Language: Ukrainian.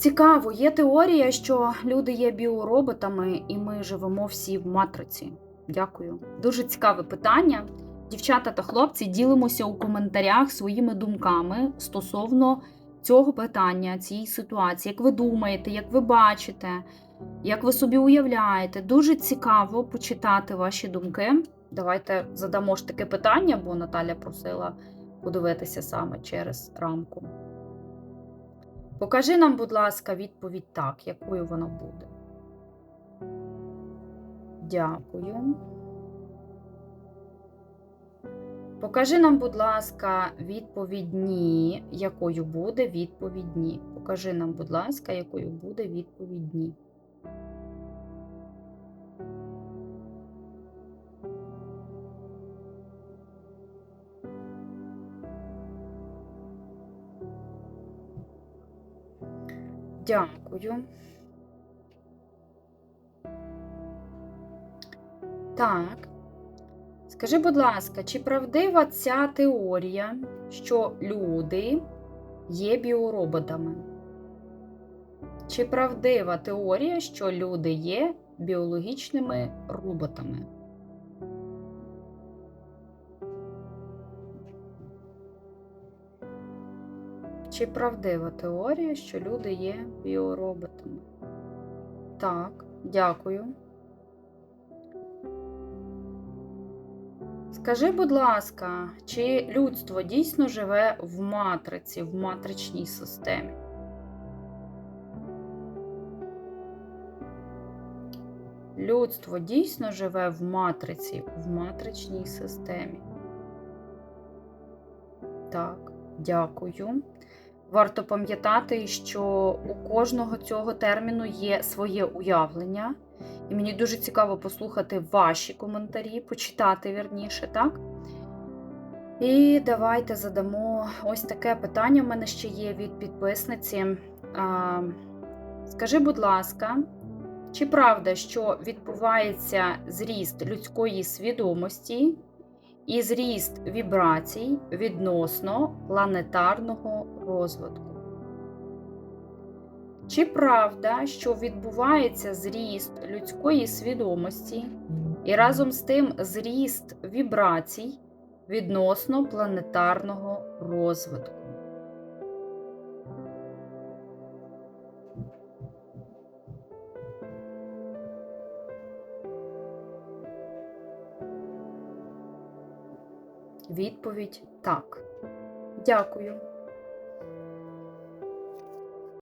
Цікаво, є теорія, що люди є біороботами, і ми живемо всі в матриці. Дякую. Дуже цікаве питання. Дівчата та хлопці, ділимося у коментарях своїми думками стосовно цього питання, цієї ситуації. Як ви думаєте, як ви бачите, як ви собі уявляєте? Дуже цікаво почитати ваші думки. Давайте задамо ж таке питання, бо Наталя просила подивитися саме через рамку. Покажи нам, будь ласка, відповідь так, якою вона буде. Дякую. Покажи нам, будь ласка, відповідь ні, якою буде відповідь ні. Покажи нам, будь ласка, якою буде відповідь ні. Дякую. Так. Скажи, будь ласка, чи правдива ця теорія, що люди є біороботами? Чи правдива теорія, що люди є біологічними роботами? Чи правдива теорія, що люди є біороботами? Так, дякую. Скажи, будь ласка, чи людство дійсно живе в матриці, в матричній системі? Людство дійсно живе в матриці, в матричній системі. Так, дякую. Варто пам'ятати, що у кожного цього терміну є своє уявлення. І мені дуже цікаво послухати ваші коментарі, почитати вірніше, так? І давайте задамо ось таке питання. У мене ще є від підписниці. Скажи, будь ласка, чи правда, що відбувається зріст людської свідомості і зріст вібрацій відносно планетарного розвитку? Чи правда, що відбувається зріст людської свідомості і разом з тим зріст вібрацій відносно планетарного розвитку? Відповідь так. Дякую.